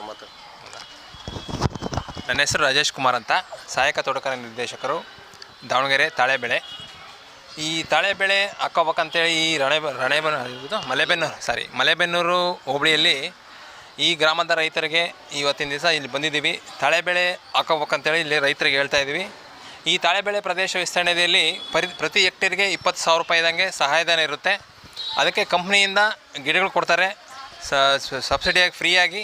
ಮತ್ತೆ. ನನ್ನ ಹೆಸರು ರಾಜೇಶ್ ಕುಮಾರ್ ಅಂತ. ಸಹಾಯಕ ತೋಟಗಾರ ನಿರ್ದೇಶಕರು. ದಾವಣಗೆರೆ ತಾಳೆಬೆಳೆ. ಈ ತಾಳೆಬೆಳೆ ಹಾಕೋಬೇಕಂತೇಳಿ ಈ ರಣೆ ರಣೆಬೆನ್ನೂರು ಮಲೆಬೆನ್ನೂರು ಸಾರಿ ಮಲೆಬೆನ್ನೂರು ಹೋಬಳಿಯಲ್ಲಿ ಈ ಗ್ರಾಮದ ರೈತರಿಗೆ ಇವತ್ತಿನ ದಿವಸ ಇಲ್ಲಿ ಬಂದಿದ್ದೀವಿ. ತಾಳೆಬೆಳೆ ಹಾಕೋಬೇಕಂತೇಳಿ ಇಲ್ಲಿ ರೈತರಿಗೆ ಹೇಳ್ತಾ ಇದ್ದೀವಿ. ಈ ತಾಳೆಬೆಳೆ ಪ್ರದೇಶ ವಿಸ್ತರಣೆಯಲ್ಲಿ ಪರಿ, ಪ್ರತಿ ಹೆಕ್ಟೇರ್ಗೆ ಇಪ್ಪತ್ತು ಸಾವಿರ ರೂಪಾಯಿದಂಗೆ ಸಹಾಯಧನ ಇರುತ್ತೆ. ಅದಕ್ಕೆ ಕಂಪ್ನಿಯಿಂದ ಗಿಡಗಳು ಕೊಡ್ತಾರೆ. ಸಬ್ಸಿಡಿಯಾಗಿ ಫ್ರೀಯಾಗಿ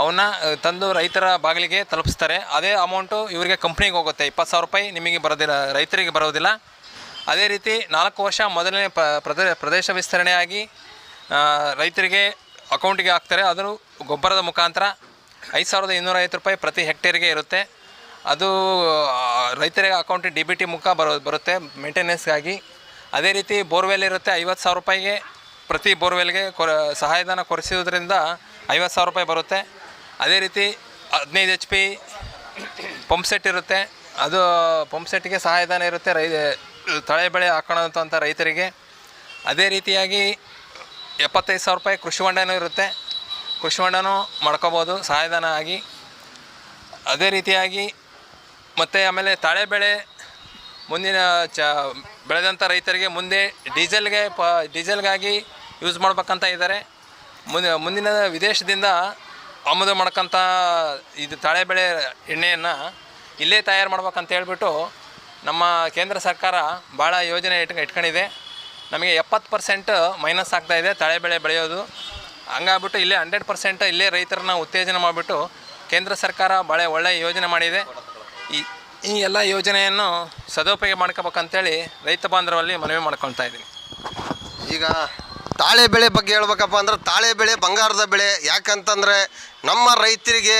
ಅವನ್ನ ತಂದು ರೈತರ ಬಾಗಿಲಿಗೆ ತಲುಪಿಸ್ತಾರೆ. ಅದೇ ಅಮೌಂಟು ಇವರಿಗೆ ಕಂಪ್ನಿಗೆ ಹೋಗುತ್ತೆ. ಇಪ್ಪತ್ತು ಸಾವಿರ ರೂಪಾಯಿ ನಿಮಗೆ ಬರೋದಿಲ್ಲ, ರೈತರಿಗೆ ಬರೋದಿಲ್ಲ. ಅದೇ ರೀತಿ ನಾಲ್ಕು ವರ್ಷ ಮೊದಲನೇ ಪ್ರದೇಶ ವಿಸ್ತರಣೆಯಾಗಿ ರೈತರಿಗೆ ಅಕೌಂಟಿಗೆ ಹಾಕ್ತಾರೆ. ಅದನ್ನು ಗೊಬ್ಬರದ ಮುಖಾಂತರ ಐದು ಸಾವಿರದ ಇನ್ನೂರೈವತ್ತು ರೂಪಾಯಿ ಪ್ರತಿ ಹೆಕ್ಟೇರಿಗೆ ಇರುತ್ತೆ. ಅದು ರೈತರಿಗೆ ಅಕೌಂಟಿಗೆ ಡಿ ಬಿ ಟಿ ಮುಖ ಬರೋ, ಬರುತ್ತೆ ಮೇಂಟೆನೆನ್ಸ್ಗಾಗಿ. ಅದೇ ರೀತಿ ಬೋರ್ವೆಲ್ ಇರುತ್ತೆ, ಐವತ್ತು ಸಾವಿರ ರೂಪಾಯಿಗೆ ಪ್ರತಿ ಬೋರ್ವೆಲ್ಗೆ ಕೊರ, ಸಹಾಯಧನ ಕೊರೆಸೋದ್ರಿಂದ ಐವತ್ತು ಸಾವಿರ ರೂಪಾಯಿ ಬರುತ್ತೆ. ಅದೇ ರೀತಿ ಹದಿನೈದು ಎಚ್ ಪಿ ಪಂಪ್ ಸೆಟ್ ಇರುತ್ತೆ. ಅದು ಪಂಪ್ ಸೆಟ್ಗೆ ಸಹಾಯಧನ ಇರುತ್ತೆ ರೈ, ತಳೆ ಬೆಳೆ ಹಾಕೋಣಂಥ ರೈತರಿಗೆ. ಅದೇ ರೀತಿಯಾಗಿ ಎಪ್ಪತ್ತೈದು ಸಾವಿರ ರೂಪಾಯಿ ಕೃಷಿ ಹೊಂಡನೂ ಇರುತ್ತೆ. ಕೃಷಿ ಹೊಂಡನೂ ಮಾಡ್ಕೋಬೋದು, ಸಹಾಯಧನ ಆಗಿ. ಅದೇ ರೀತಿಯಾಗಿ ಮತ್ತು ಆಮೇಲೆ ತಾಳೆ ಬೆಳೆ ಮುಂದಿನ ಚ ಬೆಳೆದಂಥ ರೈತರಿಗೆ ಮುಂದೆ ಡೀಸೆಲ್ಗೆ ಪ, ಡೀಸೆಲ್ಗಾಗಿ ಯೂಸ್ ಮಾಡ್ಬೇಕಂತ ಇದ್ದಾರೆ. ಮುಂದೆ, ಮುಂದಿನ ವಿದೇಶದಿಂದ ಆಮದು ಮಾಡ್ಕೊಂಥ ಇದು ತಾಳೆ ಬೆಳೆ ಎಣ್ಣೆಯನ್ನು ಇಲ್ಲೇ ತಯಾರು ಮಾಡ್ಬೇಕಂತ ಹೇಳ್ಬಿಟ್ಟು ನಮ್ಮ ಕೇಂದ್ರ ಸರ್ಕಾರ ಭಾಳ ಯೋಜನೆ ಇಟ್ ಇಟ್ಕೊಂಡಿದೆ. ನಮಗೆ ಎಪ್ಪತ್ತು ಪರ್ಸೆಂಟ್ ಮೈನಸ್ ಆಗ್ತಾಯಿದೆ ತಾಳೆ ಬೆಳೆ ಬೆಳೆಯೋದು. ಹಂಗಾಗ್ಬಿಟ್ಟು ಇಲ್ಲೇ ಹಂಡ್ರೆಡ್ ಪರ್ಸೆಂಟ್ ಇಲ್ಲೇ ರೈತರನ್ನ ಉತ್ತೇಜನ ಮಾಡಿಬಿಟ್ಟು ಕೇಂದ್ರ ಸರ್ಕಾರ ಭಾಳ ಒಳ್ಳೆಯ ಯೋಜನೆ ಮಾಡಿದೆ. ಈ ಈ ಎಲ್ಲ ಯೋಜನೆಯನ್ನು ಸದುಪಯೋಗ ಮಾಡ್ಕೋಬೇಕಂತೇಳಿ ರೈತ ಬಾಂಧವಲ್ಲಿ ಮನವಿ ಮಾಡ್ಕೊಳ್ತಾ ಇದ್ದೀನಿ. ಈಗ ತಾಳೆ ಬೆಳೆ ಬಗ್ಗೆ ಹೇಳ್ಬೇಕಪ್ಪ ಅಂದ್ರೆ ತಾಳೆ ಬೆಳೆ ಬಂಗಾರದ ಬೆಳೆ. ಯಾಕಂತಂದರೆ ನಮ್ಮ ರೈತರಿಗೆ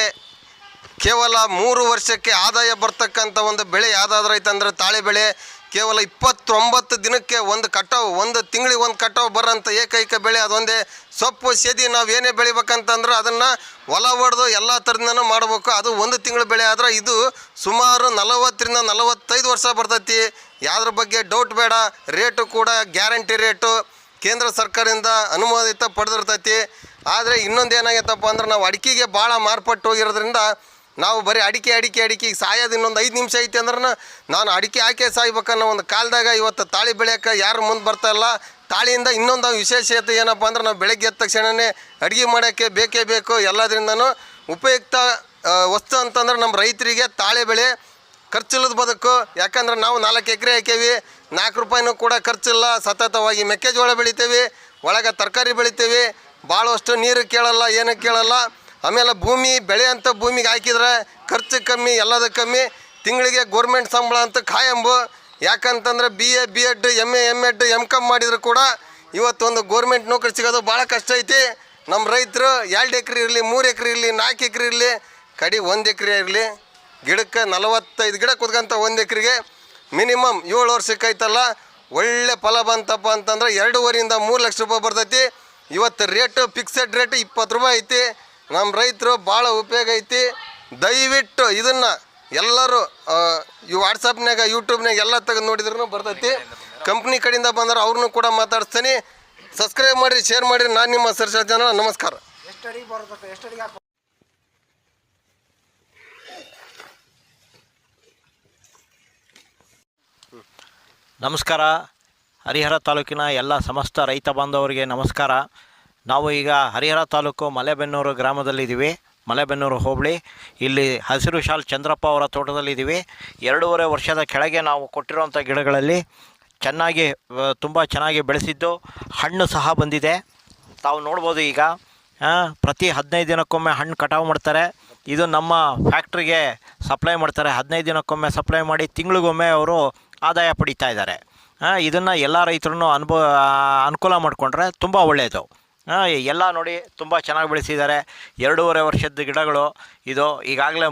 ಕೇವಲ ಮೂರು ವರ್ಷಕ್ಕೆ ಆದಾಯ ಬರ್ತಕ್ಕಂಥ ಒಂದು ಬೆಳೆ ಯಾವುದಾದ್ರೂ ಐತಂದ್ರೆ ತಾಳೆ ಬೆಳೆ ಕೇವಲ ಇಪ್ಪತ್ತೊಂಬತ್ತು ದಿನಕ್ಕೆ ಒಂದು ಕಟಾವು, ಒಂದು ತಿಂಗಳಿಗೆ ಒಂದು ಕಟಾವು ಬರೋಂಥ ಏಕೈಕ ಬೆಳೆ ಅದೊಂದೇ. ಸೊಪ್ಪು, ಸೇದಿ ನಾವು ಏನೇ ಬೆಳಿಬೇಕಂತಂದ್ರೆ ಅದನ್ನು ಹೊಲ ಹೊಡೆದು ಎಲ್ಲ ಥರದಿಂದನೂ ಮಾಡಬೇಕು. ಅದು ಒಂದು ತಿಂಗಳು ಬೆಳೆ ಆದ್ರೆ ಇದು ಸುಮಾರು ನಲವತ್ತರಿಂದ ನಲವತ್ತೈದು ವರ್ಷ ಬರ್ತೈತಿ. ಯಾವ್ದ್ರ ಬಗ್ಗೆ ಡೌಟ್ ಬೇಡ. ರೇಟು ಕೂಡ ಗ್ಯಾರಂಟಿ ರೇಟು ಕೇಂದ್ರ ಸರ್ಕಾರದಿಂದ ಅನುಮೋದಿತ ಪಡೆದಿರ್ತೈತಿ. ಆದರೆ ಇನ್ನೊಂದು ಏನಾಗೈತಪ್ಪ ಅಂದ್ರೆ ನಾವು ಅಡಿಕೆಗೆ ಭಾಳ ಮಾರ್ಪಟ್ಟು ಹೋಗಿರೋದ್ರಿಂದ ನಾವು ಬರೀ ಅಡಿಕೆ ಅಡಿಕೆ ಅಡಿಕೆಗೆ ಸಾಯೋದು ಇನ್ನೊಂದು ಐದು ನಿಮಿಷ ಐತಿ ಅಂದ್ರೆ ನಾನು ಅಡಿಕೆ ಹಾಕಿ ಸಾಯ್ಬೇಕನ್ನೋ ಒಂದು ಕಾಲದಾಗ ಇವತ್ತು ತಾಳಿ ಬೆಳೆಯೋಕೆ ಯಾರು ಮುಂದೆ ಬರ್ತಾ ಇಲ್ಲ. ತಾಳಿಯಿಂದ ಇನ್ನೊಂದು ವಿಶೇಷತೆ ಏನಪ್ಪ ಅಂದ್ರೆ ನಾವು ಬೆಳಗ್ಗೆ ಎದ್ದ ತಕ್ಷಣವೇ ಅಡುಗೆ ಮಾಡೋಕ್ಕೆ ಬೇಕೇ ಬೇಕು. ಎಲ್ಲದರಿಂದನೂ ಉಪಯುಕ್ತ ವಸ್ತು ಅಂತಂದ್ರೆ ನಮ್ಮ ರೈತರಿಗೆ ತಾಳೆ ಬೆಳೆ ಖರ್ಚಿಲ್ಲದ ಬದುಕು. ಯಾಕಂದ್ರೆ ನಾವು ನಾಲ್ಕು ಎಕರೆ ಹಾಕೇವಿ. ನಾಲ್ಕು ರೂಪಾಯಿನೂ ಕೂಡ ಖರ್ಚಿಲ್ಲ. ಸತತವಾಗಿ ಮೆಕ್ಕೆಜೋಳ ಬೆಳಿತೇವೆ. ಒಳಗೆ ತರಕಾರಿ ಬೆಳಿತೇವೆ. ಭಾಳಷ್ಟು ನೀರು ಕೇಳಲ್ಲ, ಏನು ಕೇಳಲ್ಲ. ಆಮೇಲೆ ಭೂಮಿ ಬೆಳೆ ಅಂತ ಭೂಮಿಗೆ ಹಾಕಿದ್ರೆ ಖರ್ಚು ಕಮ್ಮಿ, ಎಲ್ಲದ ಕಮ್ಮಿ. ತಿಂಗಳಿಗೆ ಗೋರ್ಮೆಂಟ್ ಸಂಬಳ ಅಂತ ಖಾಯಂಬು. ಯಾಕಂತಂದ್ರೆ B A B Ed M A M Ed M Com ಮಾಡಿದ್ರು ಕೂಡ ಇವತ್ತೊಂದು ಗೋರ್ಮೆಂಟ್ ನೌಕರಿ ಸಿಗೋದು ಭಾಳ ಕಷ್ಟ ಐತಿ. ನಮ್ಮ ರೈತರು ಎರಡು ಎಕರೆ ಇರಲಿ, ಮೂರು ಎಕರೆ ಇರಲಿ, ನಾಲ್ಕು ಎಕರೆ ಇರಲಿ, ಕಡಿ ಒಂದು ಎಕರೆ ಇರಲಿ. ಗಿಡಕ್ಕೆ ನಲವತ್ತೈದು ಗಿಡ ಕುದ್ಕಂತ ಒಂದು ಎಕರೆಗೆ ಮಿನಿಮಮ್ ಏಳು ವರ್ಷ ಸಿಕ್ಕೈತಲ್ಲ, ಒಳ್ಳೆ ಫಲ ಬಂತಪ್ಪ ಅಂತಂದ್ರೆ ಎರಡೂವರೆಯಿಂದ ಮೂರು ಲಕ್ಷ ರೂಪಾಯಿ ಬರ್ತೈತಿ. ಇವತ್ತು ರೇಟು ಫಿಕ್ಸೆಡ್ ರೇಟ್ ಇಪ್ಪತ್ತು ರೂಪಾಯಿ ಐತಿ. ನಮ್ಮ ರೈತರು ಭಾಳ ಉಪಯೋಗ ಐತಿ. ದಯವಿಟ್ಟು ಇದನ್ನು ಎಲ್ಲರೂ ಈ ವಾಟ್ಸಪ್ನಾಗ ಯೂಟ್ಯೂಬ್ನಾಗ ಎಲ್ಲ ತೆಗೆದು ನೋಡಿದ್ರೂ ಬರ್ತೈತಿ. ಕಂಪ್ನಿ ಕಡೆಯಿಂದ ಬಂದ್ರೆ ಅವ್ರನ್ನೂ ಕೂಡ ಮಾತಾಡಿಸ್ತೀನಿ. ಸಬ್ಸ್ಕ್ರೈಬ್ ಮಾಡಿರಿ ಶೇರ್ ಮಾಡಿರಿ. ನಾನು ನಿಮ್ಮ ಸರ್ಸ ಜನ ನಮಸ್ಕಾರ. ನಮಸ್ಕಾರ. ಹರಿಹರ ತಾಲೂಕಿನ ಎಲ್ಲ ಸಮಸ್ತ ರೈತ ಬಾಂಧವರಿಗೆ ನಮಸ್ಕಾರ. ನಾವು ಈಗ ಹರಿಹರ ತಾಲೂಕು ಮಲೆಬೆನ್ನೂರು ಗ್ರಾಮದಲ್ಲಿದ್ದೀವಿ. ಮಲೆಬೆನ್ನೂರು ಹೋಬಳಿ. ಇಲ್ಲಿ ಹಸಿರು ಶಾಲ್ ಚಂದ್ರಪ್ಪ ಅವರ ತೋಟದಲ್ಲಿದ್ದೀವಿ. ಎರಡೂವರೆ ವರ್ಷದ ಕೆಳಗೆ ನಾವು ಕೊಟ್ಟಿರುವಂಥ ಗಿಡಗಳಲ್ಲಿ ಚೆನ್ನಾಗಿ ತುಂಬ ಚೆನ್ನಾಗಿ ಬೆಳೆಸಿದ್ದು ಹಣ್ಣು ಸಹ ಬಂದಿದೆ. ತಾವು ನೋಡ್ಬೋದು ಈಗ ಪ್ರತಿ ಹದಿನೈದು ದಿನಕ್ಕೊಮ್ಮೆ ಹಣ್ಣು ಕಟಾವು ಮಾಡ್ತಾರೆ. ಇದು ನಮ್ಮ ಫ್ಯಾಕ್ಟ್ರಿಗೆ ಸಪ್ಲೈ ಮಾಡ್ತಾರೆ. ಹದಿನೈದು ದಿನಕ್ಕೊಮ್ಮೆ ಸಪ್ಲೈ ಮಾಡಿ ತಿಂಗಳಿಗೊಮ್ಮೆ ಅವರು ಆದಾಯ ಪಡಿತಾ ಇದ್ದಾರೆ. ಇದನ್ನು ಎಲ್ಲ ರೈತರು ಅನುಭವ ಅನುಕೂಲ ಮಾಡಿಕೊಂಡ್ರೆ ತುಂಬ ಒಳ್ಳೆಯದು ಎಲ್ಲ ನೋಡಿ ತುಂಬ ಚೆನ್ನಾಗಿ ಬೆಳೆಸಿದ್ದಾರೆ. ಎರಡೂವರೆ ವರ್ಷದ ಗಿಡಗಳು, ಇದು ಈಗಾಗಲೇ